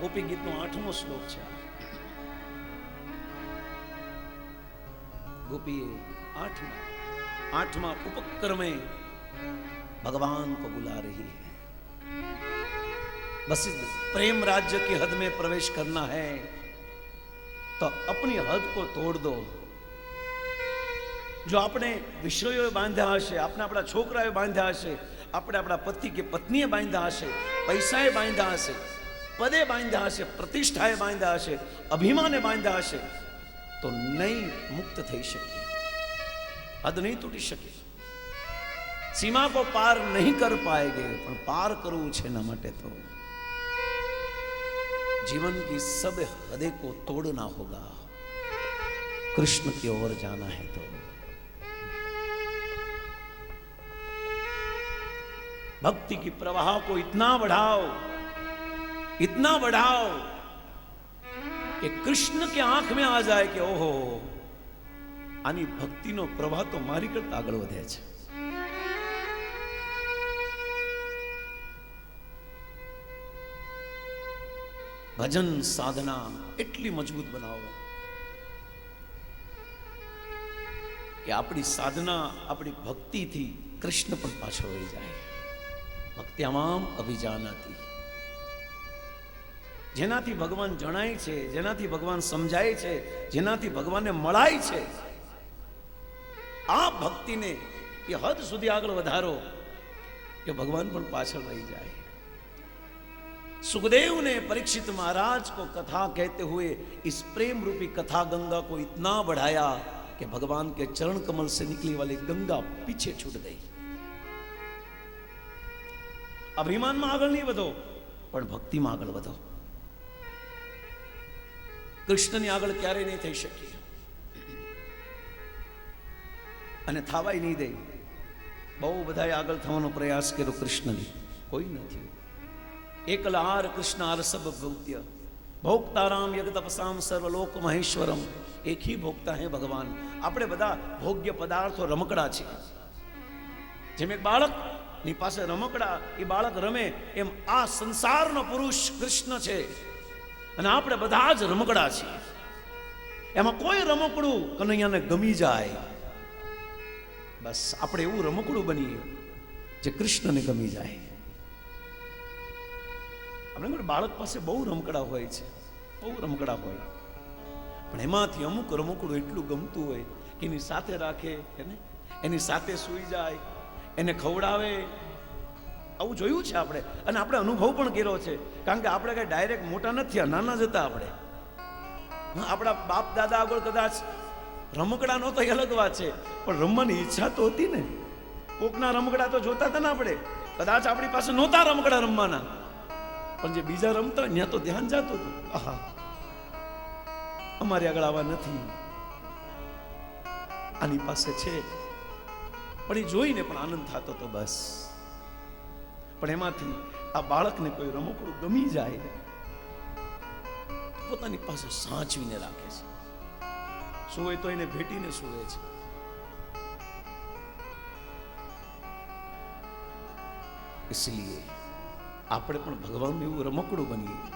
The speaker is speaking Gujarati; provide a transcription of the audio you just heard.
ગોપી ગીતનો આઠમો શ્લોક છે ગોપીએ આઠમા આઠમા ઉપક્રમે ભગવાન કો બુલા રહી હૈ. बस प्रेम राज्य की हद में प्रवेश करना है, तो अपनी हद को तोड़ दो। જો આપણે વિષયો બાંધ્યા હશે આપણે આપણા છોકરાએ બાંધ્યા હશે આપણે આપણા પતિ કે પત્નીએ બાંધ્યા હશે પૈસાએ બાંધ્યા હશે પદે બાંધ્યા હશે પ્રતિષ્ઠાએ બાંધ્યા હશે અભિમાને બાંધ્યા હશે તો નહીં મુક્ત થઈ શકે। હદ નહીં તૂટી શકે। સીમા કો પાર નહીં કર પાએગે પણ પાર કરવું છે એના માટે તો जीवन की सब हदे को तोड़ना होगा कृष्ण की ओर जाना है तो भक्ति की प्रवाह को इतना बढ़ाओ इतना बढ़ाओ कि कृष्ण के आंख में आ जाए कि ओहो આની ભક્તિનો પ્રવાહ તો મારી કરતા આગળ વધે છે ભજન સાધના એટલી મજબૂત બનાવો કે આપણી સાધના આપણી ભક્તિથી કૃષ્ણ પણ પાછળ વળી જાય. ભક્ત્યામામ અભિજાનાતી. જેનાથી ભગવાન જણાય છે, જેનાથી ભગવાન સમજાય છે, જેનાથી ભગવાનને મળાય છે, આ ભક્તિને એ હદ સુધી આગળ વધારો કે ભગવાન પણ પાછળ રહી જાય. सुखदेव ने परीक्षित महाराज को कथा कहते हुए इस प्रेम रूपी कथा गंगा को इतना बढ़ाया कि भगवान के चरण कमल से निकली वाली गंगा पीछे छूट गई અભિમાનમાં આગળ નહીં વધો પણ ભક્તિમાં આગળ વધો કૃષ્ણની આગળ ક્યારેય નહીં થઈ શકીએ અને થાવાય નહીં દે બહુ બધાએ આગળ થવાનો પ્રયાસ કર્યો કૃષ્ણની કોઈ નથી એકલાર કૃષ્ણ આર સબ ભૌત્ય ભોગતારામ યગ તપસામ સર્વલોક મહેશ્વરમ. એક ભોગતા હે ભગવાન. આપણે બધા ભોગ્ય પદાર્થો રમકડા છે. જેમ એક બાળકની પાસે રમકડા, એ બાળક રમે એમ આ સંસારનો પુરુષ કૃષ્ણ છે. અને આપણે બધા જ રમકડા છીએ. એમાં કોઈ રમકડું કનૈયાને ગમી જાય. બસ આપણે એવું રમકડું બનીએ જે કૃષ્ણને ગમી જાય. આપણે બાળક પાસે બહુ રમકડા હોય છે, બહુ રમકડા હોય. પણ એમાંથી અમુક રમકડું એટલું ગમતું હોય કે એની સાથે રાખે એને એની સાથે સૂઈ જાય, એને ખવડાવે. આવું જોયું છે આપણે? અને આપણે અનુભવ પણ કર્યો છે. કારણ કે આપણે કઈ ડાયરેક્ટ મોટા નથી થયા, નાના જ હતા આપણે. આપણા બાપ દાદા આગળ કદાચ રમકડા તો એ અલગ વાત છે. પણ રમવાની ઈચ્છા તો હતી ને. કોકના રમકડા તો જોતા હતા ને આપણે. કદાચ આપણી પાસે નહોતા રમકડા રમવાના. પણ જે બીજા રમતા હોય ત્યાં તો ધ્યાન જતું હતું આહા અમારે આગળ આવા નથી આની પાસે છે પણ એ જોઈને પણ આનંદ થતો તો બસ પણ એમાંથી આ બાળકને કોઈ રમકડું ગમી જાય પોતાની પાસે સાચવીને રાખે છે સુવે તો એને ભેટીને સુવે છે इसलिए આપણે પણ ભગવાનનું એવું રમકડું બનીએ.